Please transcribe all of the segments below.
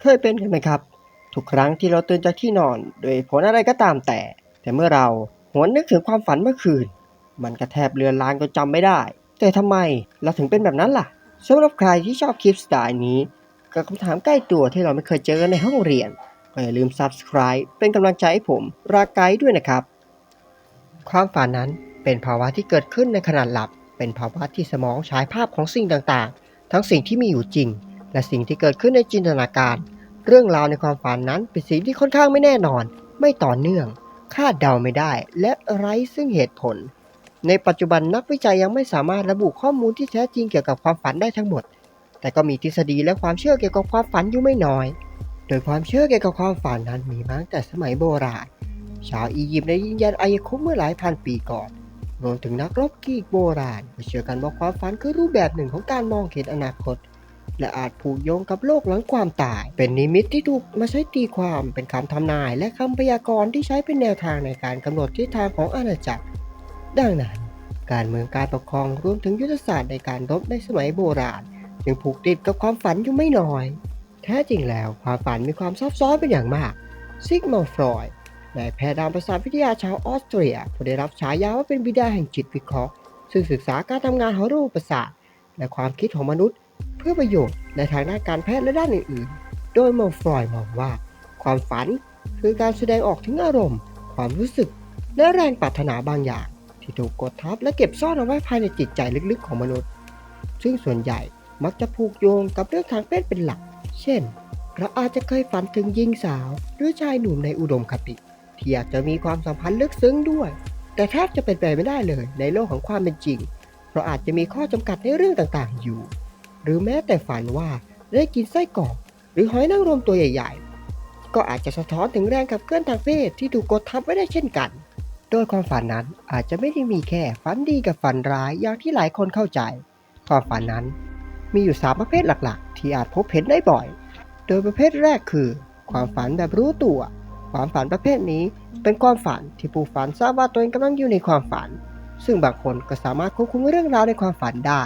เคยเป็นกันไหมครับ ทุกครั้งที่เราตื่นจากที่นอน โดยผลอะไรก็ตามแต่ แต่เมื่อเราหวนนึกถึงความฝันเมื่อคืน มันก็แทบเลือนลางจนจำไม่ได้ แต่ทำไมเราถึงเป็นแบบนั้นล่ะสำหรับใครที่ชอบคลิปสไตล์นี้ กับคำถามใกล้ตัวที่เราไม่เคยเจอในห้องเรียนก็อย่าลืม subscribe เป็นกำลังใจให้ผมรากไกด์ด้วยนะครับ ความฝันนั้นเป็นภาวะที่เกิดขึ้นในขณะหลับ เป็นภาวะที่สมองฉายภาพของสิ่งต่างๆ ทั้งสิ่งที่มีอยู่จริง และสิ่งที่เกิดขึ้นในจินตนาการ เรื่องราวในความฝันนั้นเป็นสิ่งที่ค่อนข้างไม่แน่นอน ไม่ต่อเนื่อง คาดเดาไม่ได้ และไร้ซึ่งเหตุผล ในปัจจุบันนักวิจัยยังไม่สามารถระบุข้อมูลที่แท้จริงเกี่ยวกับความฝันได้ทั้งหมด แต่ก็มีทฤษฎีและความเชื่อเกี่ยวกับความฝันอยู่ไม่น้อย โดยความเชื่อเกี่ยวกับความฝันนั้นมีมาตั้งแต่สมัยโบราณ ชาวอียิปต์ได้ยืนยันอายคุปเมื่อหลายพันปีก่อนรวมถึงนักรบกีกโบราณเชื่อกันว่าความฝันคือรูปแบบหนึ่งของการมองเห็นอนาคต และอาจผูกโยงกับโลกหลังความตาย เป็นนิมิตที่ถูกมาใช้ตีความเป็นคำทำนาย และคำพยากรณ์ที่ใช้เป็นแนวทางในการกำหนดทิศทางของอาณาจักร ดังนั้น การเมืองการปกครองรวมถึงยุทธศาสตร์ในการรบในสมัยโบราณจึงผูกติดกับความฝันอยู่ไม่น้อย แท้จริงแล้วความฝันมีความซับซ้อนเป็นอย่างมากซิกมอนด์ฟรอยด์นายแพทย์ด้านประสาทวิทยาชาวออสเตรียผู้ได้รับฉายาว่าเป็นบิดาแห่งจิตวิเคราะห์ ซึ่งศึกษาการทำงานของระบบประสาทและความคิดของมนุษย์ เพื่อประโยชน์ในทางด้านการแพทย์และด้านอื่นๆ โดยมอฟรอย์มองว่า ความฝันคือการแสดงออกถึงอารมณ์ ความรู้สึก และแรงปรารถนาบางอย่าง ที่ถูกกดทับและเก็บซ่อนเอาไว้ภายในจิตใจลึกๆของมนุษย์ ซึ่งส่วนใหญ่มักจะผูกโยงกับเรื่องทางเพศเป็นหลัก เช่น เราอาจจะเคยฝันถึงหญิงสาว หรือชายหนุ่มในอุดมคติที่อยากจะมีความสัมพันธ์ลึกซึ้งด้วย แต่แทบจะเป็นไปไม่ได้เลยในโลกของความเป็นจริง เพราะอาจจะมีข้อจำกัดในเรื่องต่างๆอยู่ หรือแม้แต่ฝันว่าได้กินไส้กรอกหรือหอยนางรมตัวใหญ่ ๆ ก็อาจจะสะท้อนถึงแรงขับเคลื่อนทางเพศที่ถูกกดทับไว้ได้เช่นกัน โดยความฝันนั้นอาจจะไม่ได้มีแค่ฝันดีกับฝันร้ายอย่างที่หลายคนเข้าใจ ความฝันนั้นมีอยู่3ประเภทหลักๆ ที่อาจพบเห็นได้บ่อย โดยประเภทแรกคือ ความฝันแบบรู้ตัว ความฝันประเภทนี้เป็นความฝันที่ผู้ฝันทราบว่าตัวเองกำลังอยู่ในความฝัน ซึ่งบางคนก็สามารถควบคุมเรื่องราวในความฝันได้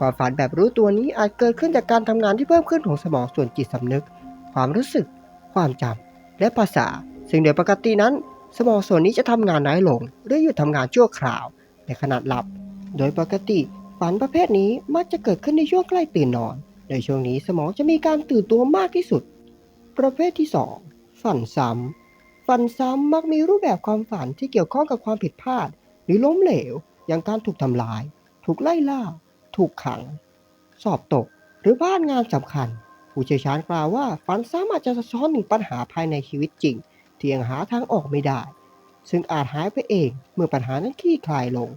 ความฝันแบบรู้ตัวนี้อาจเกิดขึ้นจากการทำงานที่เพิ่มขึ้นของสมองส่วนจิตสำนึก ความรู้สึก ความจำและภาษา ซึ่งโดยปกตินั้น สมองส่วนนี้จะทำงานน้อยลง หรือหยุดทำงานชั่วคราว ในขณะหลับ โดยปกติฝันประเภทนี้มักจะเกิดขึ้นในช่วงใกล้ตื่นนอน ในช่วงนี้สมองจะมีการตื่นตัวมากที่สุด ประเภทที่ 2 ฝันซ้ำฝันซ้ำมักมีรูปแบบความฝันที่เกี่ยวข้องกับความผิดพลาด หรือล้มเหลว อย่างการถูกทำลาย ถูกไล่ล่า ถูกขัง สอบตก หรือบ้านงานสำคัญ ผู้เชี่ยวชาญกล่าวว่าฝันซ้ำอาจจะสะท้อนถึงปัญหาภายในชีวิตจริง ที่ยังหาทางออกไม่ได้ ซึ่งอาจหายไปเองเมื่อปัญหานั้นคลี่คลายลง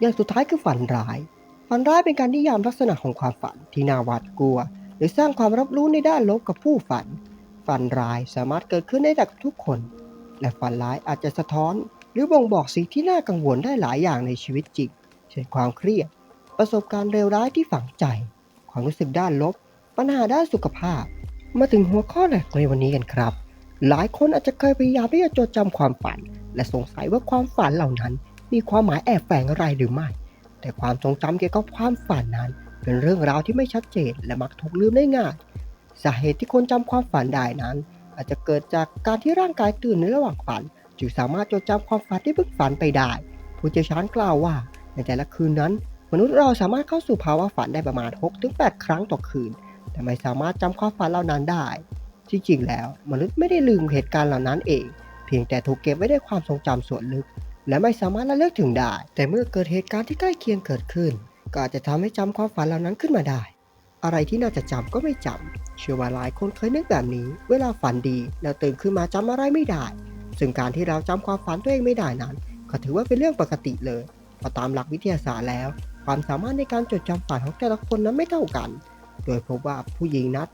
อย่างสุดท้ายคือฝันร้าย ฝันร้ายเป็นการนิยามลักษณะของความฝันที่น่าหวาดกลัว หรือสร้างความรับรู้ในด้านลบกับผู้ฝัน ฝันร้ายสามารถเกิดขึ้นได้กับทุกคน และฝันร้ายอาจจะสะท้อน หรือบ่งบอกสิ่งที่น่ากังวลได้หลายอย่างในชีวิตจริงเช่นความเครียด ประสบการณ์เลวร้ายที่ฝังใจ ความรู้สึกด้านลบ ปัญหาด้านสุขภาพ มาถึงหัวข้อหลักในวันนี้กันครับ หลายคนอาจจะเคยพยายามที่จะจดจำความฝัน และสงสัยว่าความฝันเหล่านั้น มีความหมายแอบแฝงอะไรหรือไม่ แต่ความทรงจำเกี่ยวกับความฝันนั้น เป็นเรื่องราวที่ไม่ชัดเจน และมักถูกลืมได้ง่าย สาเหตุที่คนจำความฝันได้นั้น อาจจะเกิดจากการที่ร่างกายตื่นในระหว่างฝัน จึงสามารถจดจำความฝันที่เพิ่งฝันไปได้ ผู้เชี่ยวชาญกล่าวว่าในแต่ละคืนนั้น มนุษย์เราสามารถเข้าสู่ภาวะฝันได้ประมาณ 6-8 ครั้งต่อคืน แต่ไม่สามารถจำความฝันเหล่านั้นได้ จริงๆ แล้ว มนุษย์ไม่ได้ลืมเหตุการณ์เหล่านั้นเอง เพียงแต่ถูกเก็บไว้ในความทรงจำส่วนลึก และไม่สามารถระลึกถึงได้ แต่เมื่อเกิดเหตุการณ์ที่ใกล้เคียงเกิดขึ้น ก็อาจจะทำให้จำความฝันเหล่านั้นขึ้นมาได้ อะไรที่น่าจะจำก็ไม่จำเชื่อว่าหลายคนเคยนึกแบบนี้ เวลาฝันดีแล้วตื่นขึ้นมาจำอะไรไม่ได้ ซึ่งการที่เราจำความฝันตัวเองไม่ได้นั้น ก็ถือว่าเป็นเรื่องปกติเลยเพราะตามหลักวิทยาศาสตร์แล้ว ความสามารถในการจดจำฝันของแต่ละคนนั้นไม่เท่ากัน โดยพบว่าผู้หญิงนัด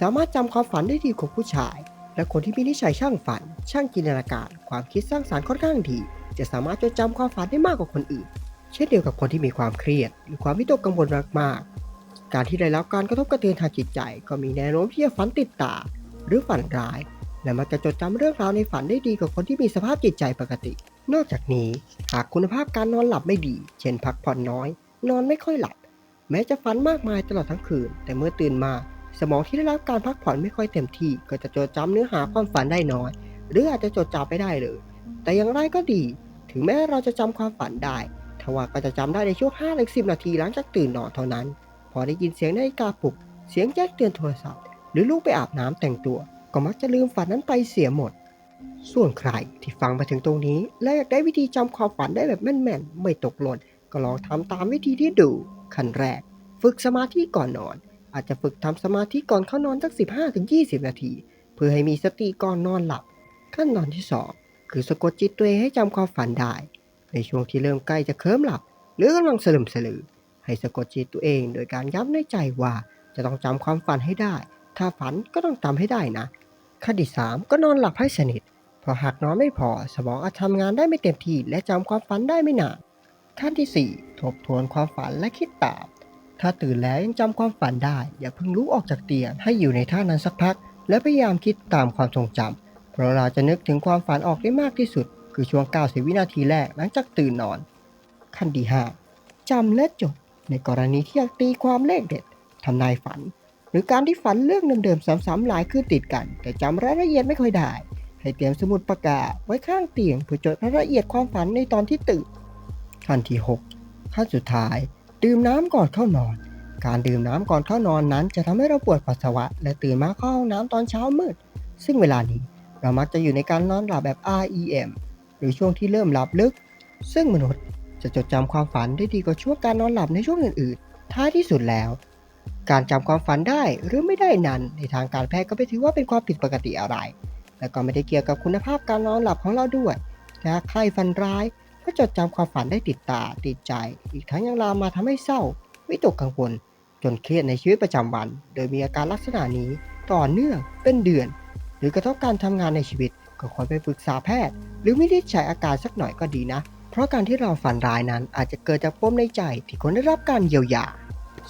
สามารถจำความฝันได้ดีกว่าผู้ชาย และคนที่มีนิสัยช่างฝัน ช่างจินตนาการ ความคิดสร้างสารรค์ค่อนข้างดี จะสามารถจดจำความฝันได้มากกว่าคนอื่น เช่นเดียวกับคนที่มีความเครียด หรือความวิตกกังวลมากๆ การที่ได้รับการกระทบกระเทือนทางจิตใจ ก็มีแนวโน้มที่จะฝันติดตา หรือฝันร้าย และมักจะจดจำเรื่องราวในฝันได้ดีกว่าคนที่มีสภาพจิตใจปกตินอกจากนี้ หากคุณภาพการนอนหลับไม่ดี เช่นพักผ่อนน้อย นอนไม่ค่อยหลับ แม้จะฝันมากมายตลอดทั้งคืน แต่เมื่อตื่นมา สมองที่ได้รับการพักผ่อนไม่ค่อยเต็มที่ ก็จะจดจำเนื้อหาความฝันได้น้อย หรืออาจจะจดจำไม่ได้เลย แต่อย่างไรก็ดี ถึงแม้เราจะจำความฝันได้ทว่าก็จะจำได้ในช่วง5หรือ10 นาทีหลังจากตื่นนอนเท่านั้น พอได้ยินเสียงนาฬิกาปลุก เสียงแจ้งเตือนโทรศัพท์ หรือลูกไปอาบน้ำแต่งตัว ก็มักจะลืมฝันนั้นไปเสียหมด ส่วนใครที่ฟังมาถึงตรงนี้ และอยากได้วิธีจำความฝันได้แบบแม่นๆ ไม่ตกหล่น ก็ลองทำตามวิธีที่ดู ขั้นแรก ฝึกสมาธิก่อนนอน อาจจะฝึกทำสมาธิก่อนเข้านอนสัก 15-20 นาที เพื่อให้มีสติก่อนนอนหลับ ขั้นตอนที่ 2 คือสะกดจิตตัวเองให้จำความฝันได้ ในช่วงที่เริ่มใกล้จะเคลิ้มหลับ หรือกำลังสลึมสลือ ให้สะกดจิตตัวเอง โดยการย้ำในใจว่าจะต้องจำความฝันให้ได้ ถ้าฝันก็ต้องจำให้ได้นะ ขั้นที่ 3 ก็นอนหลับให้สนิท เพราะหากนอนไม่พอสมองอาจทำงานได้ไม่เต็มที่และจำความฝันได้ไม่นาน ขั้นที่ 4 ทบทวนความฝันและคิดตาม ถ้าตื่นแล้วยังจำความฝันได้ อย่าเพิ่งลุกออกจากเตียงให้อยู่ในท่านั้นสักพัก และพยายามคิดตามความทรงจำเพราะเราจะนึกถึงความฝันออกได้มากที่สุด คือช่วง 90 วินาทีแรกหลังจากตื่นนอน ขั้นที่ 5จำและจด ในกรณีที่อยากตีความเลขเด็ดทำนายฝัน หรือการที่ฝันเรื่องเดิมๆซ้ำๆหลายคืนติดกัน แต่จำรายละเอียดไม่ค่อยได้ ให้เตรียมสมุดปากกาไว้ข้างเตียงเพื่อจดรายละเอียดความฝันในตอนที่ตื่น ขั้นที่ 6 ขั้นสุดท้าย ดื่มน้ำก่อนเข้านอน การดื่มน้ำก่อนเข้านอนนั้น จะทำให้เราปวดปัสสาวะ และตื่นมาเข้าห้องน้ำตอนเช้ามืด ซึ่งเวลานี้เรามักจะอยู่ในการนอนหลับแบบ REM หรือช่วงที่เริ่มหลับลึก ซึ่งมนุษย์จะจดจำความฝันได้ดีกว่าช่วงการนอนหลับในช่วงอื่นๆ ท้ายที่สุดแล้ว การจำความฝันได้หรือไม่ได้นั้น ในทางการแพทย์ก็ไม่ถือว่าเป็นความผิดปกติอะไร และก็ไม่ได้เกี่ยวกับคุณภาพการนอนหลับของเราด้วยถ้าใครฝันร้าย ก็จดจำความฝันได้ติดตาติดใจ อีกทั้งยังลามมาทำให้เศร้า วิตกกังวล จนเครียดในชีวิตประจำวัน โดยมีอาการลักษณะนี้ต่อเนื่องเป็นเดือน หรือกระทบการทำงานในชีวิต ก็ควรไปปรึกษาแพทย์ หรือวินิจฉัยอาการสักหน่อยก็ดีนะ เพราะการที่เราฝันร้ายนั้นอาจจะเกิดจากปมในใจที่คนได้รับการเยียวยา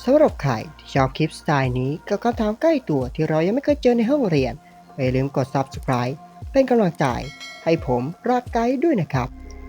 สำหรับใครที่ชอบคลิปสไตล์นี้กับคำถามใกล้ตัวที่เรายังไม่เคยเจอในห้องเรียนอย่าลืมกด subscribe เป็นกำลังใจให้ผมรักไกด์ด้วยนะครับ